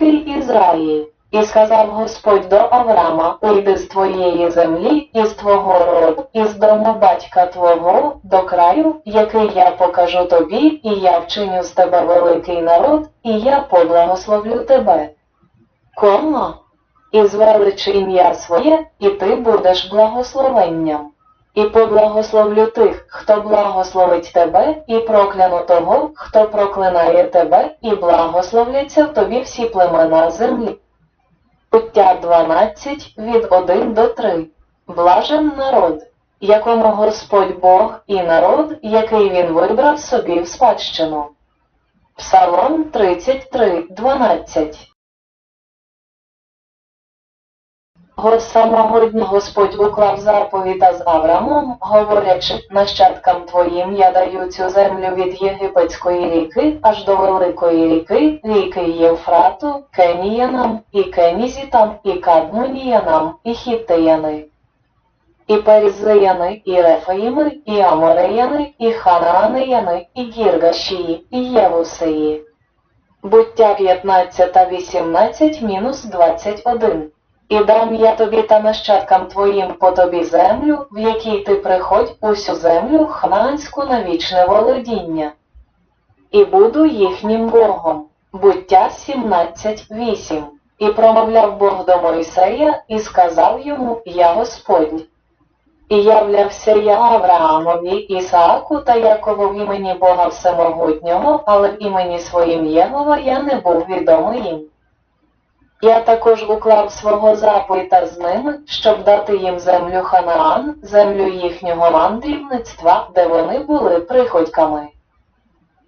великий Ізраїль. І сказав Господь до Авраама, уйди з твоєї землі, і з твого роду, і з дому батька твого до краю, який я покажу тобі, і я вчиню з тебе великий народ, і я поблагословлю тебе. Кома, і звеличи ім'я своє, і ти будеш благословенням. І поблагословлю тих, хто благословить тебе, і прокляну того, хто проклинає тебе, і благословляться тобі всі племена землі. Буття 12 від 1 до 3. Блажен народ, якому Господь Бог і народ, який він вибрав собі в спадщину. Псалом 33, 12 Го самого Господь уклав заповіта з Авраамом, говорячи, нащадкам твоїм я даю цю землю від Єгипетської ріки аж до Великої ріки, ріки Євфрату, Кеніянам, і Кенізітам, і Кадмоніянам, і Хіттеяни, і Перізеяни, і Рефаїми, і Амореяни, і Ханаанеяни, і Гіргашії, і Євусеї. Буття 15 та 18 мінус 21. І дам я тобі та нащадкам твоїм по тобі землю, в якій ти приходь усю землю ханаанську на вічне володіння. І буду їхнім Богом. Буття 17.8. І промовляв Бог до Мойсея і сказав йому Я Господь. І являвся я Авраамові, Ісааку та Якову в імені Бога Всемогутнього, але в імені своїм Єгова я не був відомий їм. Я також уклав свого заповіта з ними, щоб дати їм землю Ханаан, землю їхнього мандрівництва, де вони були приходьками.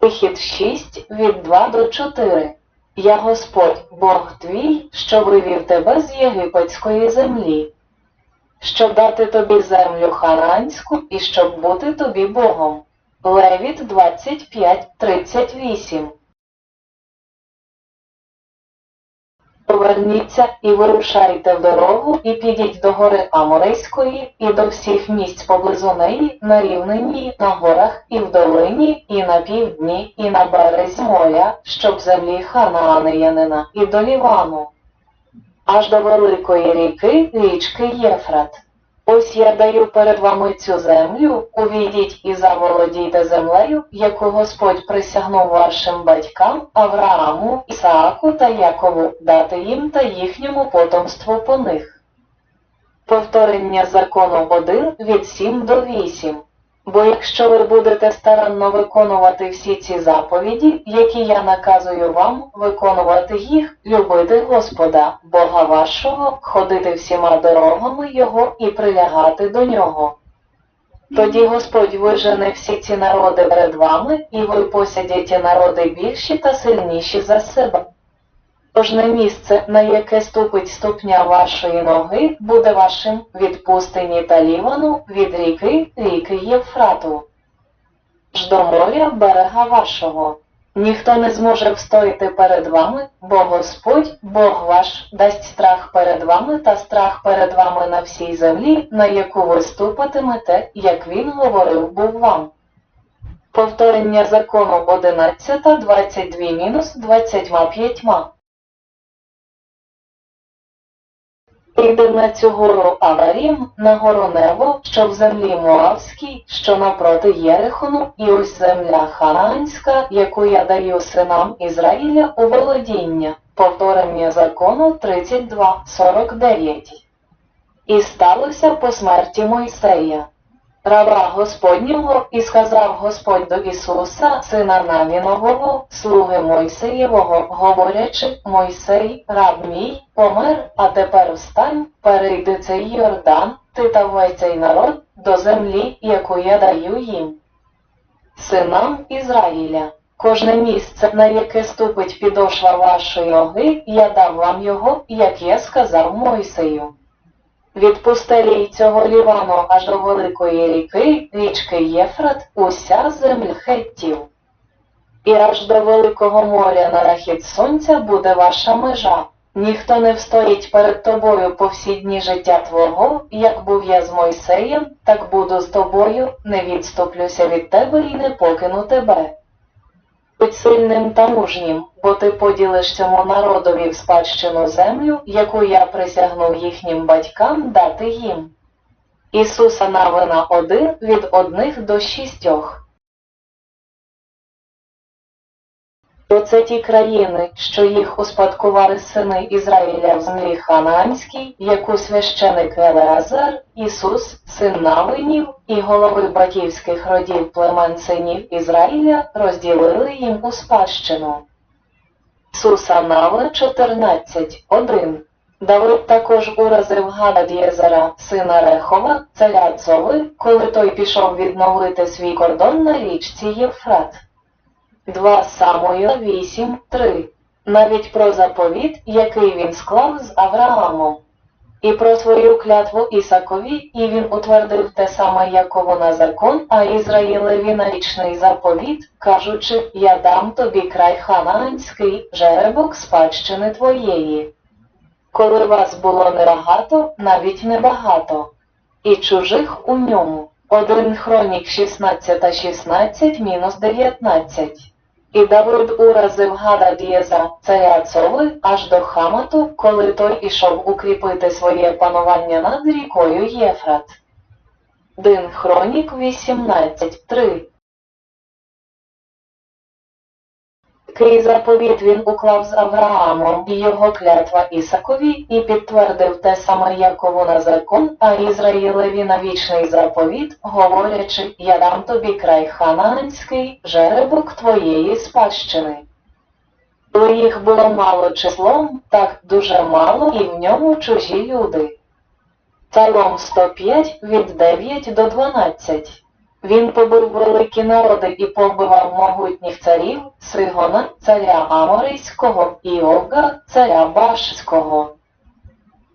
Вихід 6 від 2 до 4. Я Господь, Бог твій, що вивів тебе з єгипетської землі, щоб дати тобі землю ханаанську і щоб бути тобі Богом. Левіт 25.38 Поверніться і вирушайте в дорогу, і підіть до гори Аморейської, і до всіх місць поблизу неї, на рівнині, на горах, і в долині, і на півдні, і на березі моря, щоб землі Ханаанеянина, і до Лівану, аж до великої ріки, річки Єфрат. Ось я даю перед вами цю землю, увійдіть і заволодійте землею, яку Господь присягнув вашим батькам Аврааму, Ісааку та Якову, дати їм та їхньому потомству по них. Повторення закону 1 від 7 до 8. Бо якщо ви будете старанно виконувати всі ці заповіді, які я наказую вам, виконувати їх, любити Господа, Бога вашого, ходити всіма дорогами Його і прилягати до нього. Тоді Господь вижене всі ці народи перед вами, і ви посядете народи більші та сильніші за себе. Кожне місце, на яке ступить ступня вашої ноги, буде вашим від пустині та лівану, від ріки, ріки Євфрату. Ж до моря берега вашого. Ніхто не зможе встояти перед вами, бо Господь, Бог ваш, дасть страх перед вами та страх перед вами на всій землі, на яку ви ступатимете, як він говорив був вам. Повторення закону 11, 22 мінус 25. Піде на цю гору Аварім, на гору Небо, що в землі Моавській, що напроти Єрихону, і ось земля Ханаанська, яку я даю синам Ізраїля у володіння. Повторення закону 32.49. І сталося по смерті Мойсея. Раба Господнього, і сказав Господь до Ісуса, сина Навінового, слуги Мойсеєвого, говорячи, Мойсей, раб мій, помер, а тепер встань, перейди цей Йордан, ти та весь цей народ до землі, яку я даю їм. Синам Ізраїля, кожне місце, на яке ступить підошва вашої ноги, я дам вам його, як я сказав Мойсею. Від пустелі цього Лівану аж до Великої ріки, річки Єфрат, уся земля хеттів. І аж до Великого моря на захід сонця буде ваша межа. Ніхто не встоїть перед тобою по всі дні життя твого, як був я з Мойсеєм, так буду з тобою, не відступлюся від тебе і не покину тебе. Будь сильним та мужнім, бо ти поділиш цьому народові в спадщину землю, яку я присягнув їхнім батькам дати їм. Ісуса Навина 1 від одних до шістьох. То це ті країни, що їх успадкували сини Ізраїля в землі Ханаанській, яку священик Елеазар, Ісус, син Навинів і голови батьківських родів племен синів Ізраїля розділили їм у спадщину. Ісуса Наве 14, 1. Давид також уразив Гада Д'єзера, сина Рехова, царя Цови, коли той пішов відновити свій кордон на річці Євфрат. 2 Самуїла 8, 3. Навіть про заповіт, який він склав з Авраамом. І про свою клятву Ісакові, і він утвердив те саме Якову на закон, а Ізраїлеві на річний заповіт, кажучи, я дам тобі край ханаанський, жеребок спадщини твоєї. Коли вас було небагато, навіть небагато, і чужих у ньому. Один хронік 16 16 мінус 19. І Давид уразив Гада Дієза, царя Цови, аж до Хамату, коли той ішов укріпити своє панування над рікою Єфрат. Дин Хронік 18.3 Який заповіт він уклав з Авраамом і його клятва Ісакові, і підтвердив те саме Якову на закон, а Ізраїлеві на вічний заповіт, говорячи, я дам тобі край ханаанський, жеребок твоєї спадщини. Коли їх було мало числом, так дуже мало і в ньому чужі люди. Псалом 105 від 9 до 12 він побив великі народи і побивав могутніх царів Сигона, царя Аморейського, і Ога, царя Башського,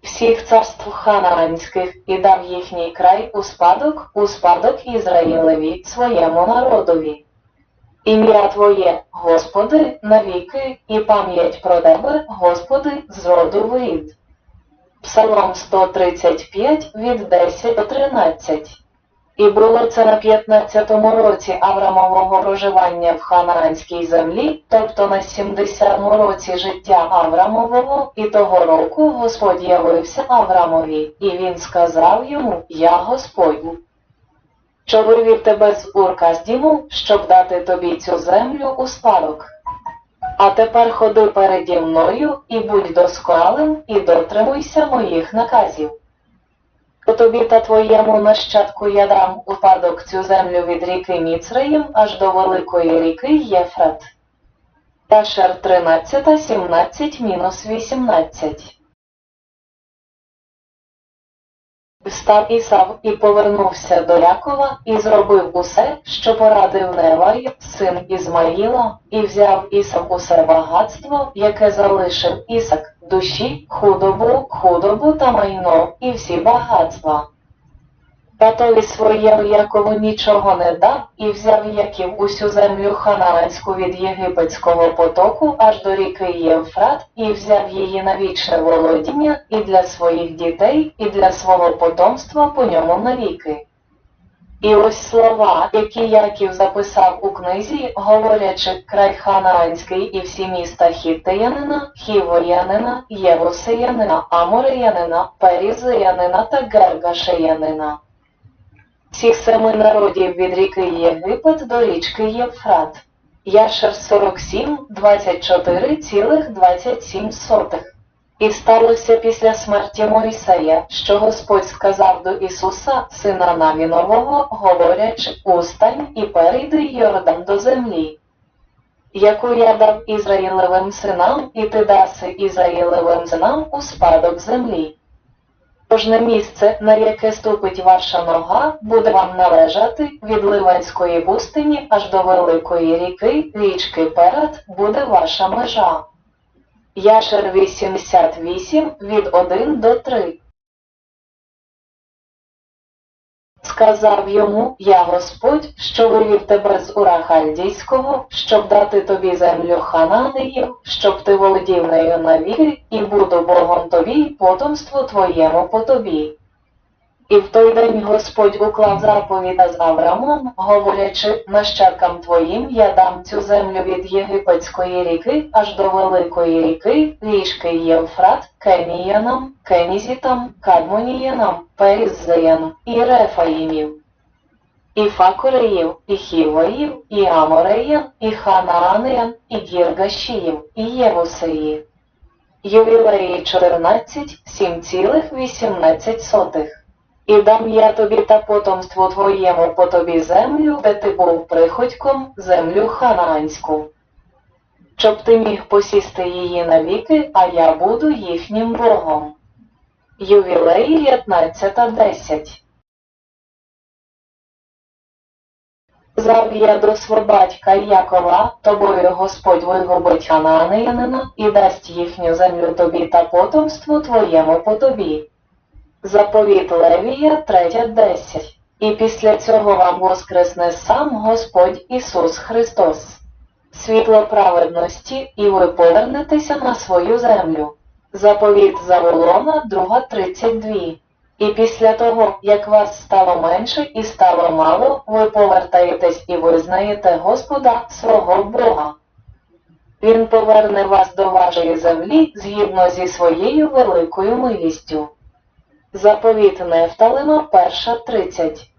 всіх царств ханаанських і дав їхній край у спадок, у спадок Ізраїлеві, своєму народові. Ім'я Твоє, Господи, навіки, і пам'ять про Тебе, Господи, з роду в рід. Псалом 135 від 10 до 13 і було це на 15-му році Аврамового проживання в ханаанській землі, тобто на 70-му році життя Аврамового, і того року Господь явився Аврамові, і він сказав йому Я Господь. Що вивів тебе з Урка з діму, щоб дати тобі цю землю у спадок. А тепер ходи переді мною і будь досконалим, і дотримуйся моїх наказів. То тобі та твоєму нащадку я дам у цю землю від ріки Міцреїм аж до великої ріки Єфрат. Ташер 13, 17, мінус 18. Встав Ісав і повернувся до Якова і зробив усе, що порадив Невай, син Ізмаїла, і взяв Ісав усе багатство, яке залишив Ісак, душі, худобу, худобу та майно, і всі багатства. Татові своєму Якову нічого не дав і взяв Яків усю землю ханаанську від єгипетського потоку аж до ріки Євфрат, і взяв її на вічне володіння і для своїх дітей, і для свого потомства по ньому навіки. І ось слова, які Яків записав у книзі, говорячи край ханаанський і всі міста Хіттеянина, Хівоянина, Євусеянина, Амореянина, Перізеянина та Гергашеянина всіх семи народів від ріки Єгипет до річки Євфрат. Яшер 47, 24,27. І сталося після смерті Мойсея, що Господь сказав до Ісуса, сина Навінового, говорячи, устань і перейди Йордан до землі, яку я дав Ізраїлевим синам, і ти даси Ізраїлевим синам у спадок землі. Кожне місце, на яке ступить ваша нога, буде вам належати від Ливанської пустині аж до Великої ріки, річки Перед буде ваша межа. Яшер 88 від 1 до 3 Сказав йому, я Господь, що вивів тебе з Ура Хальдійського, щоб дати тобі землю Хананеїв, щоб ти володів нею навіки, і буду Богом тобі, й потомству твоєму по тобі. І в той день Господь уклав заповіда з Авраамом, говорячи, нащадкам твоїм я дам цю землю від Єгипетської ріки аж до Великої ріки, річки Євфрат, Кеніянам, Кенізітам, Кадмоніянам, Періззеян і Рефаїмів. І Факореїв, і Хівоїв, і Амореян, і Ханаанеян, і Гіргашіїв, і Євусеїв. Ювілеї 14, 7,18. І дам я тобі та потомству твоєму по тобі землю, де ти був приходьком, землю ханаанську. Щоб ти міг посісти її навіки, а я буду їхнім Богом. Ювілеї 15.10 Зав я до свого батька Якова, тобою Господь вигубить Ханаанеянина і дасть їхню землю тобі та потомству твоєму по тобі. Заповіт Левія 3.10 І після цього вам воскресне сам Господь Ісус Христос. Світло праведності, і ви повернетеся на свою землю. Заповіт Заволона 2.32 і після того, як вас стало менше і стало мало, ви повертаєтесь і визнаєте Господа свого Бога. Він поверне вас до вашої землі згідно зі своєю великою милістю. Заповіт Нефталима перша 30